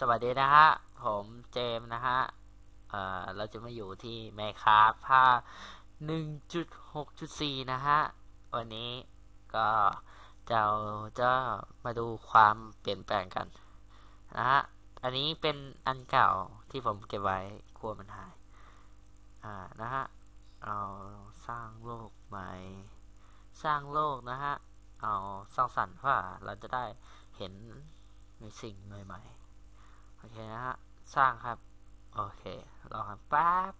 สวัสดีนะฮะ ผมเจมส์นะฮะ เอ่อ เราจะมาอยู่ที่แมคคาภาค1.6.4 นะฮะ วันนี้ก็จะจะมาดูความเปลี่ยนแปลงกันนะฮะ อันนี้เป็นอันเก่าที่ผมเก็บไว้กลัวมันหาย อ่า นะฮะเอาสร้างโลกใหม่ สร้างโลกนะฮะ เอาสร้างสรรค์ว่าเราจะได้เห็นในสิ่งใหม่ๆ อเคนะฮะ สร้างครับ โอเครอครับแป๊บ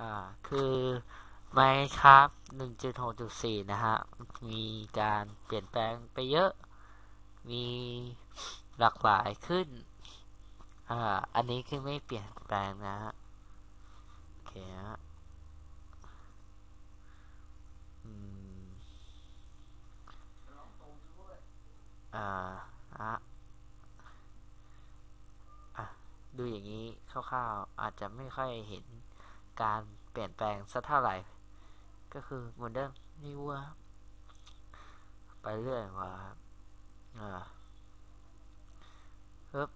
อ่า คือไมครับ1.6.4 นะฮะ มีการเปลี่ยนแปลงไปเยอะ มีหลากหลายขึ้น อ่า อันนี้คือไม่เปลี่ยนแปลงนะฮะ โอเคฮะอืมอ่าอะ ดูอย่างนี้คร่าวๆอาจจะไม่ค่อยเห็นการเปลี่ยนแปลงสักเท่าไหร่ ก็คือเหมือนเดิมนี่วัวไปเรื่อยว่าอ่าฮึบ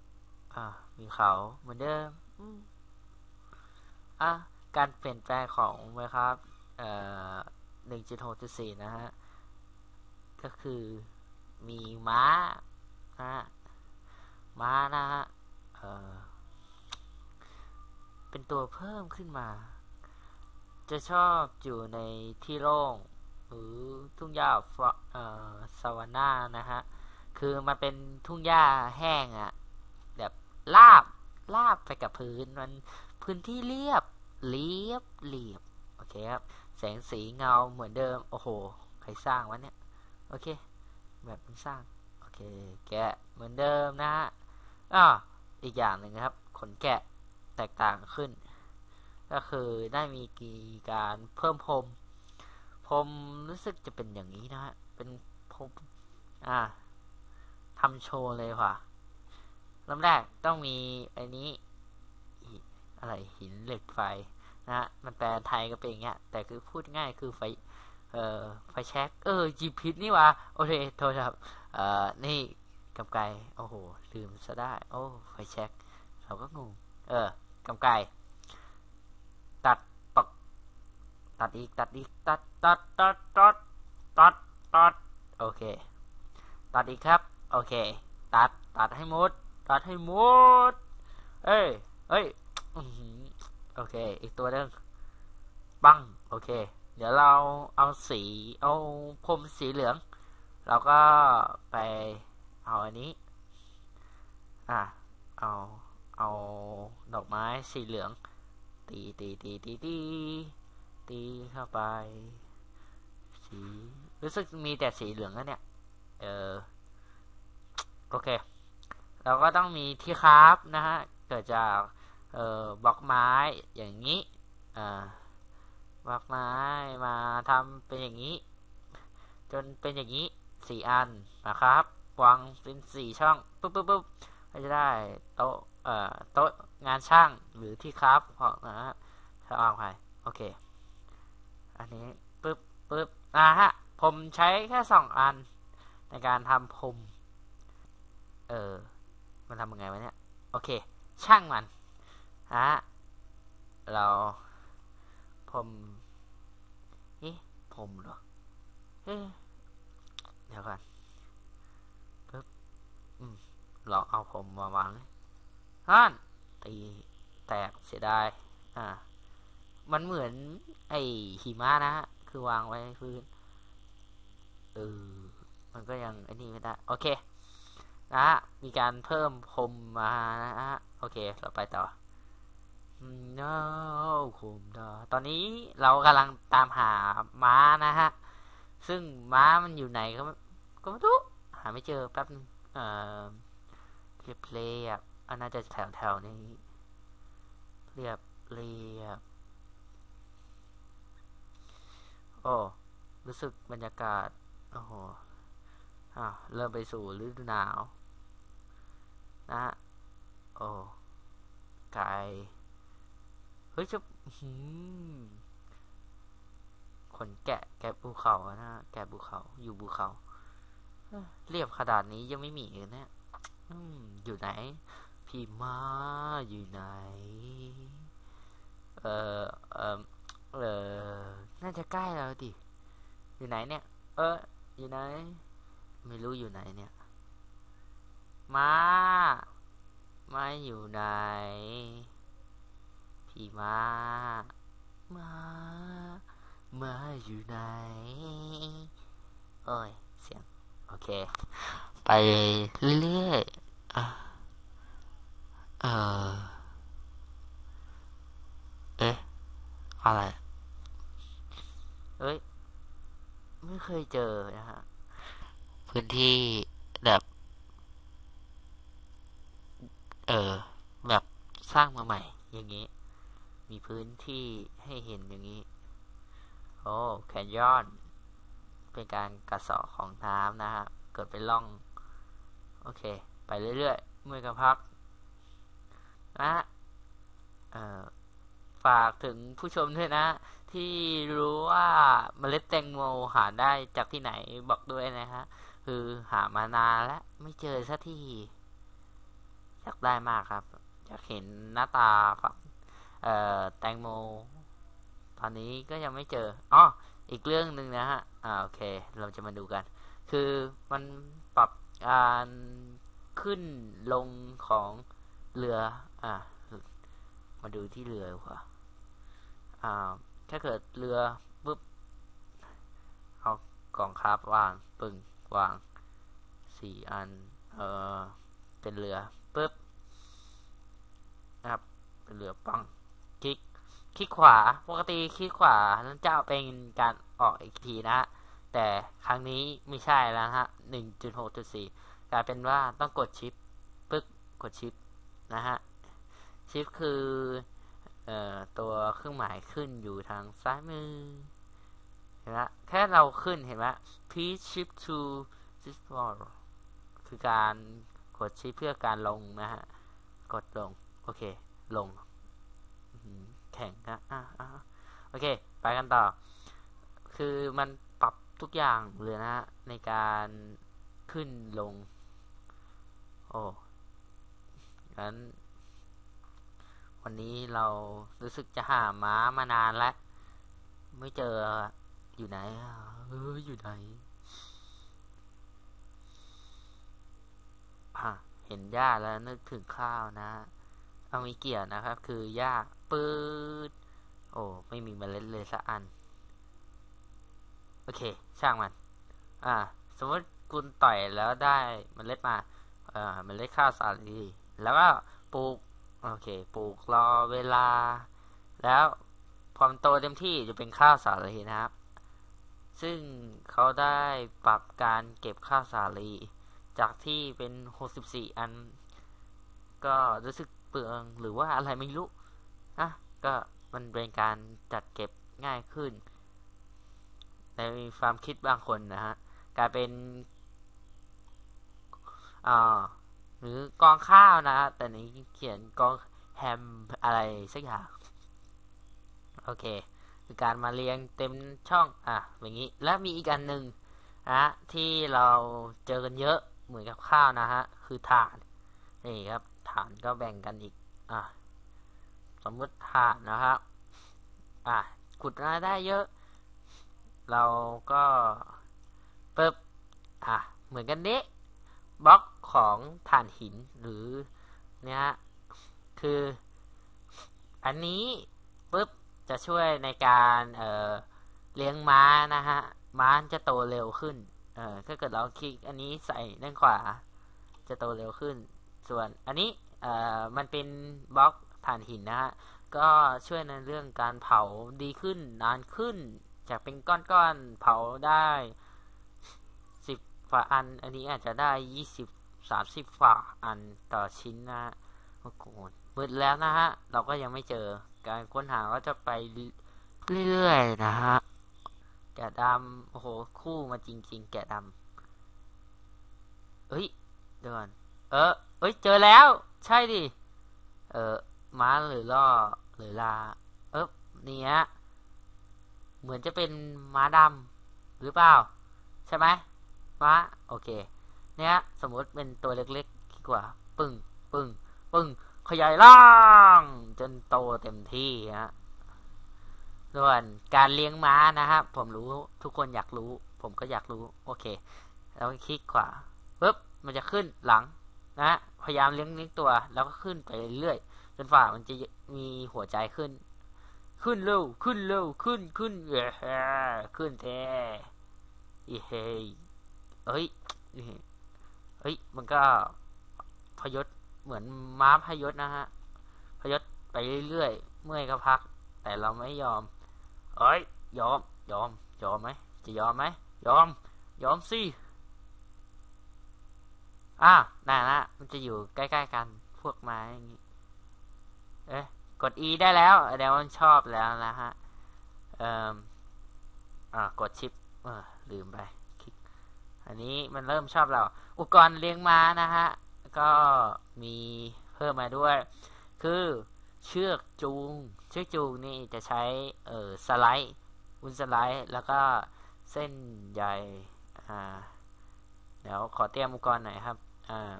อ่ามีเขาเหมือนเดิมอะการเปลี่ยนแปลงของไหมครับเอ่อ1.6.4นะฮะก็คือมีม้านะฮะม้านะฮะเอ่อ เป็นตัวเพิ่มขึ้นมา จะชอบอยู่ในที่โล่งหรือทุ่งหญ้าฟเอ่อซาวาน่านะฮะ คือมันเป็นทุ่งหญ้าแห้งอะ่ะ แบบลาบลาบไปกับพื้นมันพื้นที่เรียบเรียบเรียบโอเคครับ แสงสีเงาเหมือนเดิม โอ้โห ใครสร้างวะเนี่ย โอเค แบบมันสร้าง โอเค แกะเหมือนเดิมนะฮะอ่าอีกอย่างหนึ่งครับ ขนแกะ ตกต่างขึ้น ก็คือได้มีกีการเพิ่มพรมพรมรู้สึกจะเป็นอย่างนี้นะฮะเป็นพรมอ่าทำโชว์เลยว่ะลำแรกต้องมีไอ้นี้อะไรหินเหล็กไฟนะฮะมันแปลไทยก็เป็นอย่างเงี้ย แต่คือพูดง่ายคือไฟเอ่อไฟแช็กเออจีพิษนี่วะโอเคโทษครับเอ่อนี่กำไกโอ้โหลืมซะได้ โอ้ไฟแช็กเราก็งงเออ กำไกตัดปอกตัดอีกตัดอีกตัดตัดตัดตัดตัดตัดโอเค ตัดอีกครับ โอเค ตัดตัดให้หมด ตัดให้หมด เอ้ยเอ้ยโอเค อีกตัวนึงปังโอเค เดี๋ยวเราเอาสีเอาพรมสีเหลือง เราก็ไปเอาอันนี้ อะเอา เอาดอกไม้สีเหลือง ตีตีตีตีตีตีเข้าไป สีรู้สึกมีแต่สีเหลืองนะเนี่ยเออโอเค เราก็ต้องมีที่คราฟนะฮะเกิดจากเอ่อบล็อกไม้อย่างนี้อ่าบล็อกไม้มาทำเป็นอย่างนี้ จนเป็นอย่างนี้สี่อันนะครับวางเป็นสี่ช่องปุ๊บปุ๊บปุ๊บก็จะได้โต๊ะ โต๊ะงานช่างหรือที่คราฟของนะฮะถ้าวางไปโอเค อันนี้ปุ๊บปุ๊บอ่าฮะ ผมใช้แค่สองอัน ในการทำพรมเออ มันทำยังไงวะเนี่ย โอเค ช่างมันฮะเราผมนี่ผมเหรอเอ๊ะเดี๋ยวก่อนปึ๊บอืมลองเอาผมมาวางฮั่ นตีแตกเสียดายอ่า มันเหมือนไอหิมะนะฮะ คือวางไว้พื้น เออ มันก็ยังไอ้นี่ไม่ได้ โอเค นะฮะ มีการเพิ่มพรมมานะฮะ โอเค เราไปต่อ no คุมดอตอนนี้เรากำลังตามหาม้านะฮะ ซึ่งม้ามันอยู่ไหนก็ก็ไม่รู้ หาไม่เจอแป๊บนึงเอ่อเรียบเรียบ อันน่าจะแถวแถวนี้ เรียบเรียบ โอ้ รู้สึกบรรยากาศ โอ้โหอ่าเริ่มไปสู่ฤดูหนาว นะฮะโอ้ ไกลเฮ้ยจะขนแกะ แกะภูเขานะ แกะภูเขา อยู่ภูเขา เรียบขนาดนี้ยังไม่มีเลยเนี่ยอืมโยอยู่ไหน พี่ม้าอยู่ไหน เออเออเออน่าจะใกล้แล้วดิ อยู่ไหนเนี่ย เออ อยู่ไหน ไม่รู้อยู่ไหนเนี่ย ม้า ม้าอยู่ไหน พี่ม้า ม้า ม้าอยู่ไหนโอ้ย เสียง โอเค ไปเรื่อยๆ อะเออเอ๊ะ อะไร เอ้ย ไม่เคยเจอนะฮะ พื้นที่แบบ เออ แบบสร้างมาใหม่ อย่างนี้ มีพื้นที่ให้เห็นอย่างนี้ โอ้แคนยอนเป็นการกระสอของน้ำนะฮะ เกิดเป็นร่อง โอเค ไปเรื่อยๆ เมื่อกระพัก นะฝากถึงผู้ชมด้วยนะ ที่รู้ว่าเมล็ดแตงโมหาได้จากที่ไหนบอกด้วยนะฮะคือหามานานแล้วไม่เจอสักทีอยากได้มากครับอยากเห็นหน้าตาฝักเอ่อแตงโม ตอนนี้ก็ยังไม่เจออ๋ออีกเรื่องหนึ่งนะฮะอ่าโอเค เราจะมาดูกัน คือมันปรับการขึ้นลงของเรือ อ่ามาดูที่เรือดีกว่าอ่า ถ้าเกิดเรือปุ๊บ เอากล่องคาบวางปึ่งวางสี่อัน เออเป็นเรือปุ๊บนะครับเป็นเรือปังคลิกคลิกขวาปกติคลิกขวานั้นจะเป็นการออกอีกทีนะฮะแต่ครั้งนี้ไม่ใช่แล้วฮะหนึ่งจุดหกจุดสี่กลายเป็นว่าต้องกดชิปปึ๊กกดชิปนะฮะ ชิปคือเอ่อตัวเครื่องหมายขึ้นอยู่ทางซ้ายมือ เห็นไหมแค่เราขึ้นเห็นไหม P shift to this wall คือการกดชิปเพื่อการลงนะฮะ กดลง โอเค ลง แข่งนะอะอะโอเค ไปกันต่อ คือมันปรับทุกอย่างเลยนะฮะ ในการขึ้นลง โอ้งั้น วันนี้เรารู้สึกจะหาม้ามานานแล้ว ไม่เจออยู่ไหนเอออยู่ไหนอะเห็นหญ้าแล้วนึกถึงข้าวนะเอามีเกียวนะครับ คือหญ้าปืดโอ้ไม่มีเมล็ดเลยสักอัน โอเค ช่างมัน อ่า สมมติคุณต่อยแล้วได้เมล็ดมา เอ่อเมล็ดข้าวสาลีแล้วก็ปลูก โอเค ปลูกรอเวลา แล้วพอมโตเต็มที่จะเป็นข้าวสาลีนะครับ ซึ่งเขาได้ปรับการเก็บข้าวสาลี จากที่เป็น 64 อัน ก็รู้สึกเปลืองหรือว่าอะไรไม่รู้นะก็มันเป็นการจัดเก็บง่ายขึ้น ในความคิดบางคนนะฮะกลายเป็นอ่า หรือกองข้าวนะแต่นี้เขียนกองแฮมอะไรสักอย่างโอเคคือการมาเรียงเต็มช่องอะอย่างนี้แล้วมีอีกอันหนึ่งนะที่เราเจอกันเยอะเหมือนกับข้าวนะฮะคือฐานนี่ครับฐานก็แบ่งกันอีกอะสมมติฐานนะครับอะขุดมาได้เยอะ เราก็ปึ๊บอะเหมือนกันนี้ บล็อกของถ่านหินหรือเนี่ย คือ อันนี้ปึ๊บจะช่วยในการเเลี้ยงม้านะฮะ ม้าจะโตเร็วขึ้น เออถ้าเกิดเราคลิกอันนี้ใส่ด้านขวา จะโตเร็วขึ้น ส่วนอันนี้ เอ่อ มันเป็นบล็อกถ่านหินนะฮะ ก็ช่วยในเรื่องการเผาดีขึ้นนานขึ้น จากเป็นก้อนๆเผาได้ ฝาอัน อันนี้อาจจะได้ยี่สิบสามสิบฝาอันต่อชิ้นนะฮะโอ้โหมืดแล้วนะฮะ เราก็ยังไม่เจอ การค้นหาก็จะไปเรื่อยๆนะฮะ แกะดำโอ้โห คู่มาจริง ๆ แกะดำเอ้ยเดี๋ยวก่อนเออเอ้ย เจอแล้ว ใช่ดิ เออม้าหรือล่อหรือลา เอ๊บนี่ฮะเหมือนจะเป็นม้าดำหรือเปล่า ใช่ไหม ม้า โอเค เนี่ยสมมติเป็นตัวเล็กๆดีกว่า ปึ้ง ปึ้ง ปึ้ง ขยายร่าง จนโตเต็มที่ฮะ ส่วนการเลี้ยงม้านะครับ ผมรู้ทุกคนอยากรู้ ผมก็อยากรู้ โอเค แล้วคลิกขวาปุ๊บ มันจะขึ้นหลังนะ พยายามเลี้ยงเลี้ยงตัว แล้วก็ขึ้นไปเรื่อยๆ จนฝ่ามันจะมีหัวใจขึ้น ขึ้นเร็ว ขึ้นเร็ว ขึ้น ขึ้นเย้ขึ้นแท้อีเฮ้ย เฮ้ยเฮ้ย มันก็พยศเหมือนม้าพยศนะฮะ พยศไปเรื่อยเมื่อยก็พัก แต่เราไม่ยอม เอ้ย ยอม ยอม ยอมไหม จะยอมไหม ยอม ยอมสิอ่าน่านะมันจะอยู่ใกล้ๆกัน พวกไม้อย่างนี้ เอ๊ะ กด E ได้แล้วเดี๋ยวมันชอบแล้วนะฮะ เอ่ออ่ากดชิป เออลืมไป อันนี้มันเริ่มชอบเรา อุปกรณ์เลี้ยงม้านะฮะ ก็มีเพิ่มมาด้วย คือเชือกจูง เชือกจูงนี่จะใช้เออสไลด์วุ้นสไลด์ แล้วก็เส้นใยอ่าเดี๋ยวขอเตรียมอุปกรณ์หน่อยครับอ่า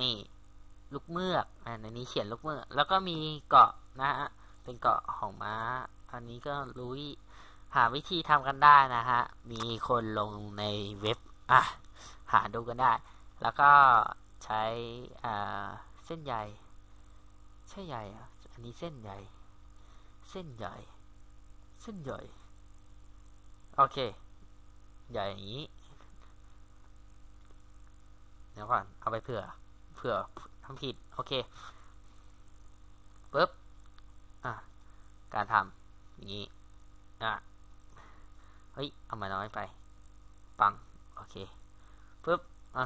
นี่ลูกเมือกอ่าในนี้เขียนลูกเมือก แล้วก็มีเกาะนะฮะเป็นเกาะของม้า อันนี้ก็รู้ หาวิธีทำกันได้นะฮะ มีคนลงในเว็บอะหาดูกันได้ แล้วก็ใช้อ่าเส้นใยใช่ใยอะอันนี้เส้นใยเส้นใยเส้นใยโอเคใหญ่อย่างนี้เดี๋ยวก่อนเอาไปเผื่อเผื่อทำผิด โอเคปุ๊บอะการทำอย่างนี้อะ ฮ้ย เอามาน้อยไป ปัง โอเคปุ๊บอะ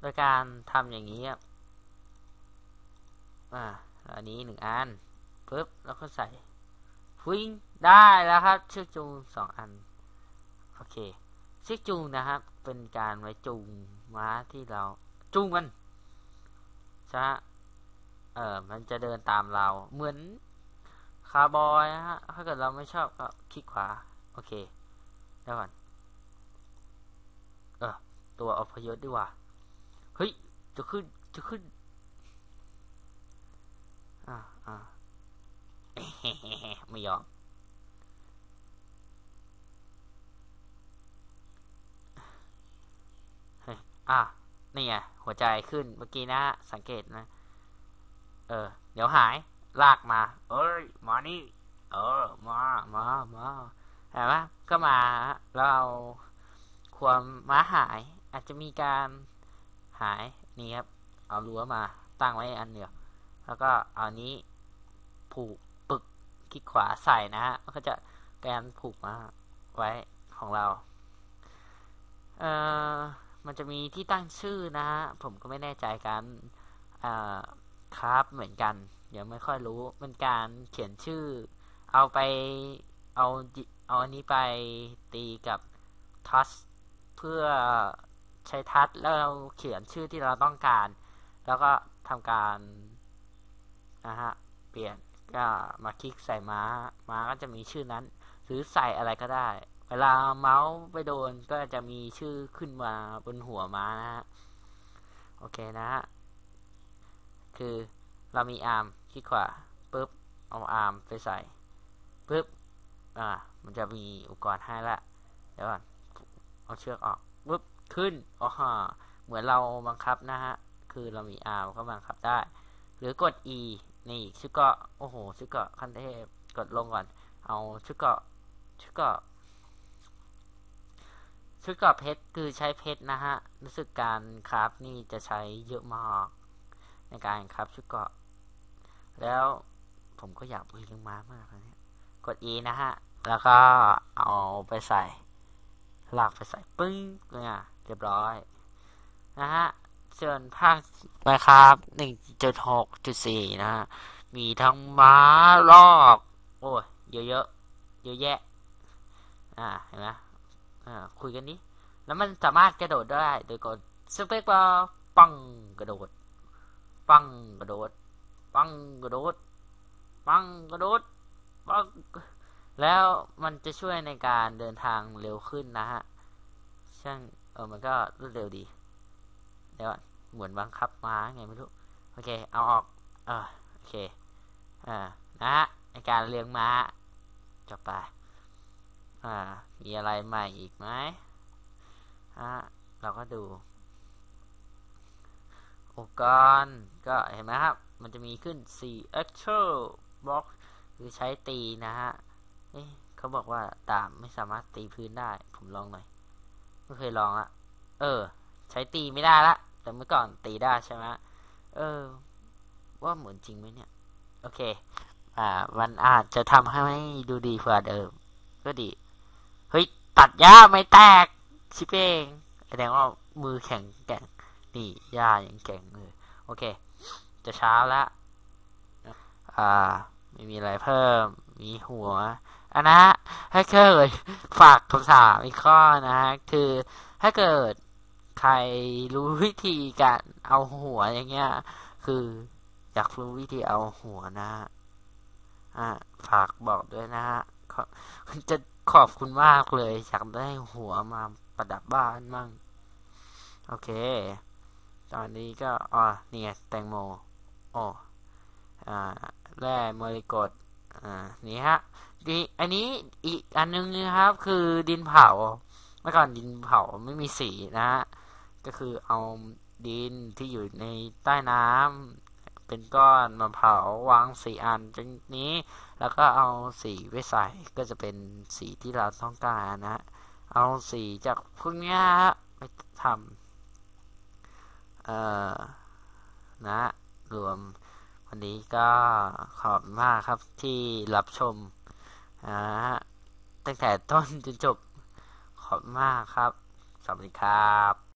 โดยการทำอย่างนี้อ่าอันนี้หนึ่งอันปุ๊บแล้วก็ใส่วิ่งได้แล้วครับเชือกจูงสองอัน โอเคเชือกจูงนะครับ เป็นการไว้จูงม้าที่เราจูงมันใช่เออมันจะเดินตามเราเหมือนคาร์บอยนะฮะถ้าเกิดเราไม่ชอบก็คลิกขวา โอเคเดี๋ยวก่อนเออตัวอพยพดีกว่า เฮ้ย จะขึ้น จะขึ้น อ่าอ่าไม่ยอม อะ นี่ไง หัวใจขึ้น เมื่อกี้นะ สังเกตนะ เออ เดี๋ยวหาย ลากมา เอ้ย มานี่ เออ มา มา มา เห็นไหมก็มาเราความม้าหาย อาจจะมีการหายนี่ครับ เอารั้วมาตั้งไว้อันเดียวแล้วก็เอานี้ผูกปึกคลิกขวาใส่นะฮะก็จะการผูกมาไว้ของเรา เอ่อ มันจะมีที่ตั้งชื่อนะฮะ ผมก็ไม่แน่ใจกันอ่าครับเหมือนกัน เดี๋ยวไม่ค่อยรู้เป็นการเขียนชื่อ เอาไปเอา เอาอันนี้ไปตีกับทัชเพื่อใช้ทัชแล้วเราเขียนชื่อที่เราต้องการ แล้วก็ทำการนะฮะเปลี่ยนก็มาคลิกใส่ม้า ม้าก็จะมีชื่อนั้น หรือใส่อะไรก็ได้ เวลาเมาส์ไปโดนก็จะมีชื่อขึ้นมาบนหัวม้านะฮะโอเคนะฮะคือเรามีอาร์มคลิกขวาปุ๊บเอาอาร์มไปใส่ปุ๊บ อ่า มันจะมีอุปกรณ์ให้ละ เดี๋ยวก่อน เอาเชือกออกปุ๊บ ขึ้นอ๋อฮะเหมือนเราบังคับนะฮะ คือเรามีอาร์มก็บังคับได้ หรือกด E นี่ชื่อเกาะโอ้โหชื่อเกาะขั้นเทพกดลงก่อน เอาชื่อเกาะชื่อเกาะชื่อเกาะเพชรคือใช้เพชรนะฮะ รู้สึกการคราฟนี่จะใช้เยอะมากในการคราฟชื่อเกาะ แล้วผมก็อยากเลี้ยงม้ามากเลยเนี่ย กด E นะฮะ แล้วก็เอาไปใส่ลากไปใส่ปึ้งเนี่ยเรียบร้อย นะฮะ ส่วนภาคนะครับหนึ่งจุดหกจุดสี่นะฮะ มีทั้งม้าลอก โอ้ยเยอะเยอะเยอะแยะ อ่าเห็นไหมอ่าคุยกันนี้แล้วมันสามารถกระโดดได้โดยกดสเปกบาร์ปังกระโดด ปังกระโดด ปังกระโดด ปังกระโดด ปังแล้วมันจะช่วยในการเดินทางเร็วขึ้นนะฮะช่างเออมันก็รวดเร็วดี เดี๋ยวเหมือนบังคับม้าไงไม่รู้ โอเค เอาออก เออโอเคอ่านะฮะในการเลี้ยงม้าจบไปอ่า มีอะไรใหม่อีกไหมฮะเราก็ดูอุปกรณ์ก็เห็นไหมครับ มันจะมีขึ้น4 actual คือใช้ตีนะฮะเอ๊ะเขาบอกว่าดาบไม่สามารถตีพื้นได้ ผมลองหน่อยไม่เคยลองละเออ ใช้ตีไม่ได้ละแต่เมื่อก่อนตีได้ใช่ไหมเออ ว่าเหมือนจริงไหมเนี่ย โอเค อ่า มันอาจจะทำให้ดูดีกว่าเดิม ก็ดี เฮ้ย ตัดหญ้าไม่แตก ชิเองแสดงว่ามือแข็งแกร่งนี่หญ้ายังแข็งเลย โอเค จะเช้าแล้วอ่า ไม่มีอะไรเพิ่ม มีหัวอันนะถ้าเกิดฝากคำถามอีกข้อนะฮะคือถ้าเกิดใครรู้วิธีการเอาหัวอย่างเงี้ย คืออยากรู้วิธีเอาหัวนะฮะอ่าฝากบอกด้วยนะฮะจะขอบคุณมากเลยอยากได้หัวมาประดับบ้านมั่งโอเค ตอนนี้ก็อ๋อนี่ไงแตงโมอ๋ออ่า แร่มรกตอ่านี่ฮะดีอันนี้อีกอันนึงนะครับ คือดินเผาเมื่อก่อนดินเผาไม่มีสีนะฮะก็คือเอาดินที่อยู่ในใต้น้ำเป็นก้อนมาเผาวางสีอันตรงนี้ แล้วก็เอาสีไว้ใส่ก็จะเป็นสีที่เราต้องการนะ เอาสีจากพวกนี้ไปทำเอ่อนะรวม วันนี้ก็ขอบมากครับที่รับชมนะฮะตั้งแต่ต้นจนจบขอบมากครับ สวัสดีครับ